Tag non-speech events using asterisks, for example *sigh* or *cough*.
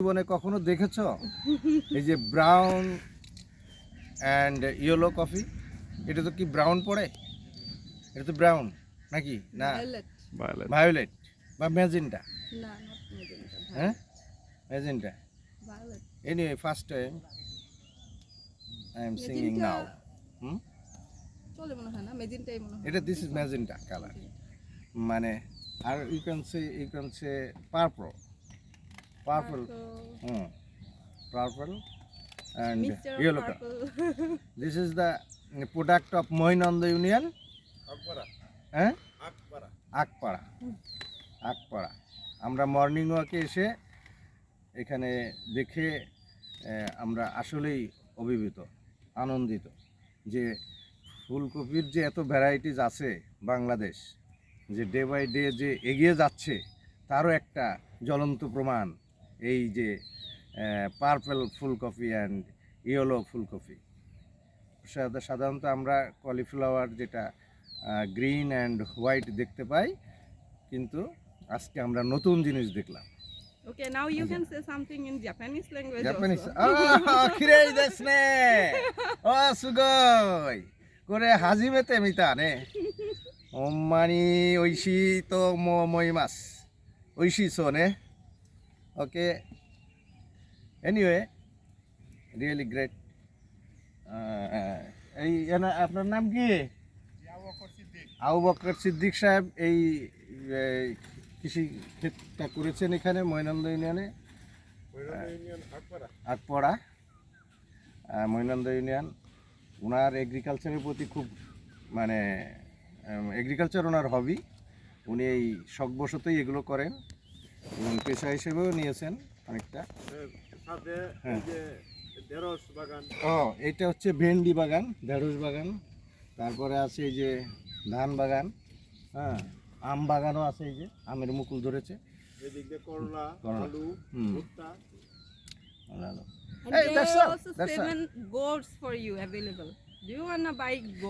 জীবনে কখনো দেখেছ? এই যে ব্রাউন অ্যান্ড ইয়েলো কফি এটা তো কি ব্রাউন পড়ে? এটা তো ব্রাউন নাকি? না. ভায়োলেট বা ম্যাজেন্টা. হ্যাঁ? Magenta. Anyway first time I am singing now hmm চলে না মেজেন্টাই এটা দিস ইজ ম্যাজেন্টা কালার মানে আর you can say you can say purple Purple. Hmm purple and Mixture of yellow colour purple. *laughs* This is the product of Mohinanda Union. হ্যাঁ আকপাড়া আকপাড়া আমরা morning ওয়াকে এসে এখানে দেখে আমরা আসলেই অভিভূত আনন্দিত যে ফুলকপির যে এত ভ্যারাইটিস আছে বাংলাদেশ যে ডে বাই ডে যে এগিয়ে যাচ্ছে তারও একটা জ্বলন্ত প্রমাণ। এই যে পার্পল ফুলকপি অ্যান্ড ইয়েলো ফুলকপি সাধা- সাধারণত আমরা কলিফ্লাওয়ার যেটা গ্রিন অ্যান্ড হোয়াইট দেখতে পাই কিন্তু আজকে আমরা নতুন জিনিস দেখলাম। Okay, now you can say something in Japanese language Japanese also. খিরেই দেশ নে ও সুগই। করে হাজিমেতে মিতা নে ওম্মানি *laughs* ঐশি তো মই মাছ ঐশি সো নে ওকে এনিওয়ে রিয়েলি গ্রেট এই এনা- আপনার নাম কি? আবু বকর সিদ্দিক সাহেব এই এই কৃষি ক্ষেতটা করেছেন এখানে ময়নন্দ ইউনিয়নে। আকপড়া মৈনন্দ ইউনিয়ন। ওনার এগ্রিকালচারের প্রতি খুব মানে এগ্রিকালচার ওনার হবি উনি এই শখবশতই এগুলো করেন। এবং পেশা হিসেবেও নিয়েছেন অনেকটা হ্যাঁ। ও এটা হচ্ছে ভেন্ডি বাগান ঢেঁড়স বাগান তারপরে আছে এই যে ধান বাগান হ্যাঁ আম বাগানও আছে এই যে আমের মুকুল ধরেছে করলা। হুম। ভালো। And Hey, there that's are all. also That's seven goats for you available. Do you wanna buy goat?